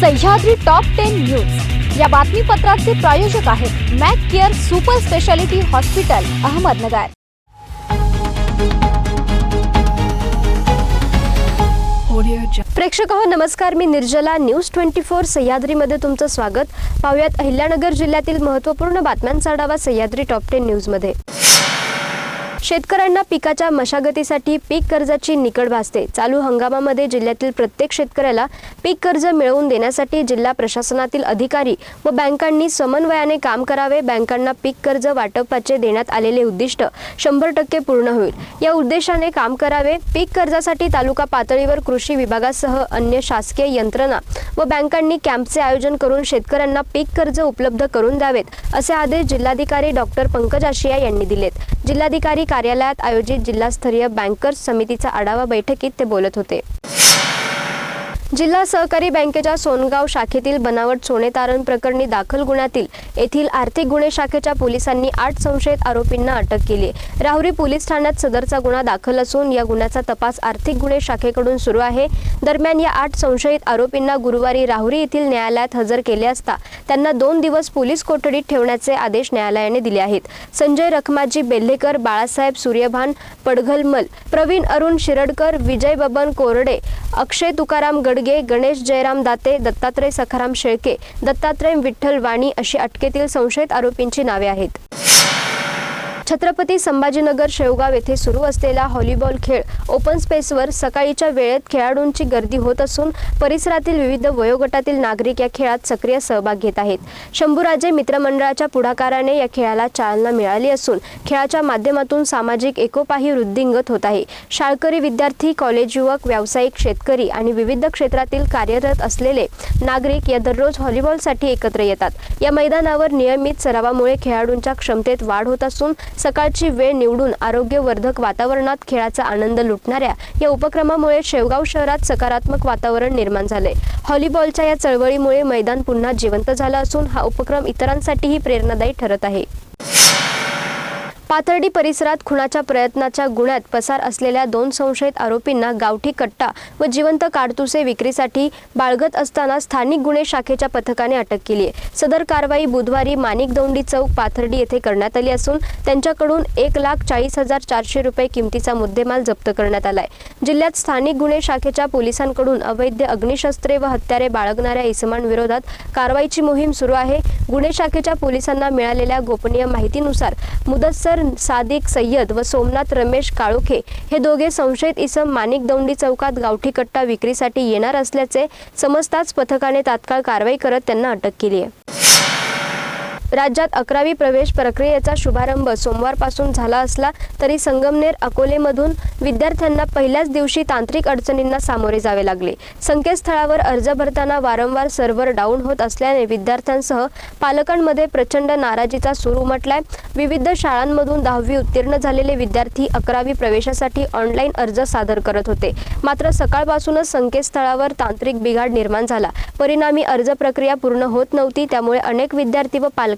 Sahyadri top ten news या बातमीपत्राचे प्रायोजक आहेत Mac Care super speciality hospital Ahmednagar. प्रेक्षक हो नमस्कार. मी निर्जला. न्यूज ट्वेंटी फोर सह्याद्रीमध्ये तुमचं स्वागत. पाहुयात अहिल्यानगर जिल्ह्यातील महत्त्वपूर्ण बातम्यांचा आढावा सह्याद्री टॉप टेन न्यूजमध्ये शेतकऱ्यांना पिकाच्या मशागतीसाठी पीक कर्जाची निकड भासते. चालू हंगामामध्ये जिल्ह्यातील प्रत्येक शेतकऱ्याला पीक कर्ज मिळवून देण्यासाठी जिल्हा प्रशासनातील अधिकारी व बँकांनी समन्वयाने काम करावे. बँकांना पीक कर्ज वाटपाचे देण्यात आलेले उद्दिष्ट शंभर टक्के पूर्ण होईल. या उद्देशाने काम करावे. पीक कर्जासाठी तालुका पातळीवर कृषी विभागासह अन्य शासकीय यंत्रणा व बँकांनी कॅम्पचे आयोजन करून शेतकऱ्यांना पीक कर्ज उपलब्ध करून द्यावेत असे आदेश जिल्हाधिकारी डॉक्टर पंकज आशिया यांनी दिलेत. जिल्हाधिकारी कार्यालयात आयोजित जिल्हास्तरीय बँकर्स समितीचा आढावा बैठकीत ते बोलत होते. जिल्हा सहकारी बँकेच्या सोनगाव शाखेतील बनावट सोने तारण प्रकरणी दाखल गुन्ह्यातील येथील आर्थिक गुन्हे शाखेच्या पोलिसांनी आठ संशयित आरोपींना अटक केली. राहुरी पोलीस ठाण्यात सदरचा गुन्हा दाखल असून या गुन्ह्याचा तपास आर्थिक गुन्हे शाखेकडून सुरू आहे. दरम्यान या आठ संशयित आरोपींना गुरुवारी राहुरी येथील न्यायालयात हजर केले असता त्यांना दोन दिवस पोलीस कोठडीत ठेवण्याचे आदेश न्यायालयाने दिले आहेत. संजय रखमाजी बेल्हेकर बाळासाहेब सूर्यभान पडघलमल प्रवीण अरुण शिरडकर विजय बबन कोरडे अक्षय तुकाराम गडगे गणेश जयराम दाते दत्तात्रय सखाराम शेळके दत्तात्रय विठ्ठल वाणी अशी अटकेतील संशयित आरोपींची नावे आहेत. छत्रपती संभाजीनगर शेवगाव येथे सुरू असलेला व्हॉलीबॉल खेळ ओपन स्पेसवर सकाळीच्या वेळेत खेळाडूंची गर्दी होत असून परिसरातील विविध वयोगटातील नागरिक या खेळात सक्रिय सहभाग घेत आहेत. शंभूराजे मित्रमंडळाच्या पुढाकाराने या खेळाला चालना मिळाली असून खेळाच्या माध्यमातून सामाजिक एकोपाही वृद्धिंगत होत आहे. शाळकरी विद्यार्थी कॉलेज युवक व्यावसायिक शेतकरी आणि विविध क्षेत्रातील कार्यरत असलेले नागरिक या दररोज व्हॉलीबॉलसाठी एकत्र येतात. या मैदानावर नियमित सरावामुळे खेळाडूंच्या क्षमतेत वाढ होत असून सकाळची वेळ निवडून आरोग्यवर्धक वातावरणात खेळाचा आनंद लुटणाऱ्या या उपक्रमामुळे शेवगाव शहरात सकारात्मक वातावरण निर्माण झाले. हॉलीबॉलच्या या चळवळीमुळे मैदान पुन्हा जिवंत झालं असून हा उपक्रम इतरांसाठीही प्रेरणादायी ठरत आहे. पाथर्डी परिसरात खुनाच्या प्रयत्नाच्या गुन्ह्यात पसार असलेल्या दोन संशयित आरोपींना गावठी कट्टा व जिवंत काडतुसे विक्रीसाठी बाळगत असताना स्थानिक गुन्हे शाखेच्या पथकाने अटक केली आहे. सदर कारवाई बुधवारी माणिकदौंडी चौक पाथर्डी येथे करण्यात आली असून त्यांच्याकडून एक लाख चाळीस हजार चारशे रुपये किमतीचा मुद्देमाल जप्त करण्यात आलाय जिल्ह्यात स्थानिक गुन्हे शाखेच्या पोलिसांकडून अवैध अग्निशस्त्रे व हत्यारे बाळगणाऱ्या इसमांविरोधात कारवाईची मोहीम सुरू आहे. गुन्हे शाखेच्या पोलिसांना मिळालेल्या गोपनीय माहितीनुसार मुदतसर मुदस्सर सादिक सय्यद व सोमनाथ रमेश काळोखे हे दोघे संशयित इसम माणिक दौंडी चौकात गावठी कट्टा विक्रीसाठी येणार असल्याचे समजताच पथकाने तात्काळ कारवाई करत त्यांना अटक केली आहे. राज्यात अकरावी प्रवेश प्रक्रियेचा शुभारंभ सोमवारपासून झाला असला तरी संगमनेर अकोलेमधून विद्यार्थ्यांना पहिल्याच दिवशी तांत्रिक अडचणींना सामोरे जावे लागले. संकेतस्थळावर अर्ज भरताना वारंवार सर्व्हर डाऊन होत असल्याने विद्यार्थ्यांसह पालकांमध्ये प्रचंड नाराजीचा सूर उमटलाय. विविध शाळांमधून दहावी उत्तीर्ण झालेले विद्यार्थी अकरावी प्रवेशासाठी ऑनलाईन अर्ज सादर करत होते. मात्र सकाळपासूनच संकेतस्थळावर तांत्रिक बिघाड निर्माण झाला. परिणामी अर्ज प्रक्रिया पूर्ण होत नव्हती त्यामुळे अनेक विद्यार्थी व पालक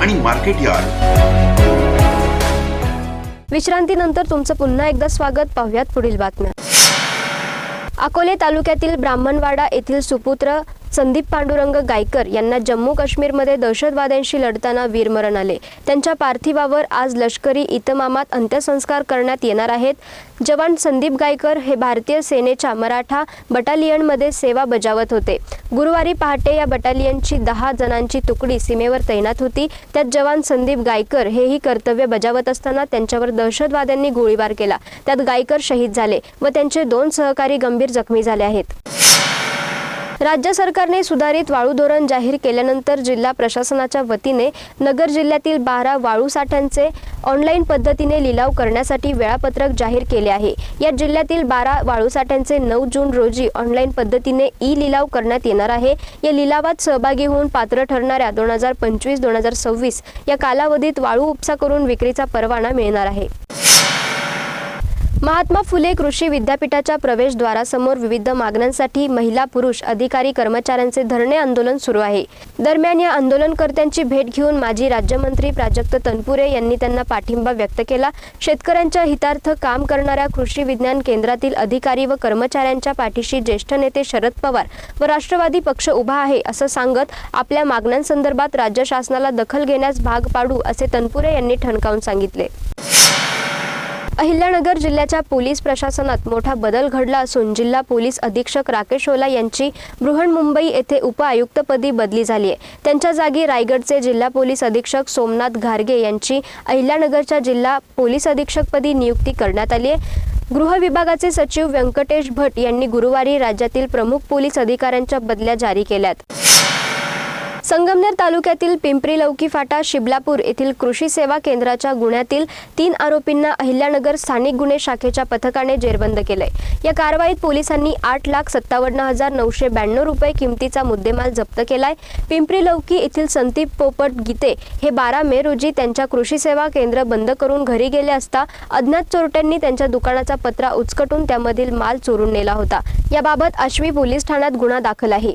आणि मार्केट यार्ड. विश्रांतीनंतर तुमचं पुन्हा एकदा स्वागत. पाहुयात पुढील बातम्या. अकोले तालुक्यातील ब्राह्मणवाडा येथील सुपुत्र संदीप पांडुरंग गायकर यांना जम्मू काश्मीरमध्ये दहशतवाद्यांशी लढताना वीरमरण आले. त्यांच्या पार्थिवावर आज लष्करी इतमामात अंत्यसंस्कार करण्यात येणार आहेत. जवान संदीप गायकर हे भारतीय सेनेच्या मराठा बटालियनमध्ये सेवा बजावत होते. गुरुवारी पहाटे या बटालियनची दहा जणांची तुकडी सीमेवर तैनात होती. त्यात जवान संदीप गायकर हेही कर्तव्य बजावत असताना त्यांच्यावर दहशतवाद्यांनी गोळीबार केला. त्यात गायकर शहीद झाले व त्यांचे दोन सहकारी गंभीर जखमी झाले आहेत. राज्य सरकारने सुधारित वाळू धोरण जाहीर केल्यानंतर जिल्हा प्रशासनाच्या वतीने नगर जिल्ह्यातील बारा वाळू साठ्यांचे ऑनलाईन पद्धतीने लिलाव करण्यासाठी वेळापत्रक जाहीर केले आहे. या जिल्ह्यातील बारा वाळू साठ्यांचे नऊ जून रोजी ऑनलाईन पद्धतीने ई लिलाव करण्यात येणार आहे. या लिलावात सहभागी होऊन पात्र ठरणाऱ्या दोन हजार पंचवीस दोन हजार सव्वीस या कालावधीत वाळू उपसा करून विक्रीचा परवाना मिळणार आहे. महात्मा फुले कृषी विद्यापीठाच्या प्रवेशद्वारासमोर विविध मागण्यांसाठी महिला पुरुष अधिकारी कर्मचाऱ्यांचे धरणे आंदोलन सुरू आहे. दरम्यान या आंदोलनकर्त्यांची भेट घेऊन माजी राज्यमंत्री प्राजक्त तनपुरे यांनी त्यांना पाठिंबा व्यक्त केला. शेतकऱ्यांच्या हितार्थ काम करणाऱ्या कृषी विज्ञान केंद्रातील अधिकारी व कर्मचाऱ्यांच्या पाठीशी ज्येष्ठ नेते शरद पवार व राष्ट्रवादी पक्ष उभा आहे असं सांगत आपल्या मागण्यांसंदर्भात राज्य शासनाला दखल घेण्यास भाग पाडू असे तनपुरे यांनी ठणकावून सांगितले. अहिल्यानगर जिल्ह्याच्या पोलीस प्रशासनात मोठा बदल घडला असून जिल्हा पोलीस अधीक्षक राकेश ओला यांची बृहन्मुंबई येथे उपआयुक्तपदी बदली झाली आहे. त्यांच्या जागी रायगडचे जिल्हा पोलीस अधीक्षक सोमनाथ घारगे यांची अहिल्यानगरच्या जिल्हा पोलीस अधीक्षकपदी नियुक्ती करण्यात आली आहे. गृह विभागाचे सचिव व्यंकटेश भट यांनी गुरुवारी राज्यातील प्रमुख पोलीस अधिकाऱ्यांच्या बदल्या जारी केल्यात. संगमनेर तालुक्यातील पिंपरी लौकी फाटा शिबलापूर येथील कृषी सेवा केंद्राच्या गुन्ह्यातील तीन आरोपींना अहिल्यानगर स्थानिक गुन्हे शाखेच्या पथकाने जेरबंद केलंय. या कारवाईत पोलिसांनी आठ लाख सत्तावन्न हजार नऊशे ब्याण्णव रुपये किमतीचा मुद्देमाल जप्त केलाय. पिंपरी लौकी येथील संदीप पोपट गीते हे बारा मे रोजी त्यांच्या कृषी सेवा केंद्र बंद करून घरी गेले असता अज्ञात चोरट्यांनी त्यांच्या दुकानाचा पत्रा उचकटून त्यामधील माल चोरून नेला होता. याबाबत आश्वी पोलीस ठाण्यात गुन्हा दाखल आहे.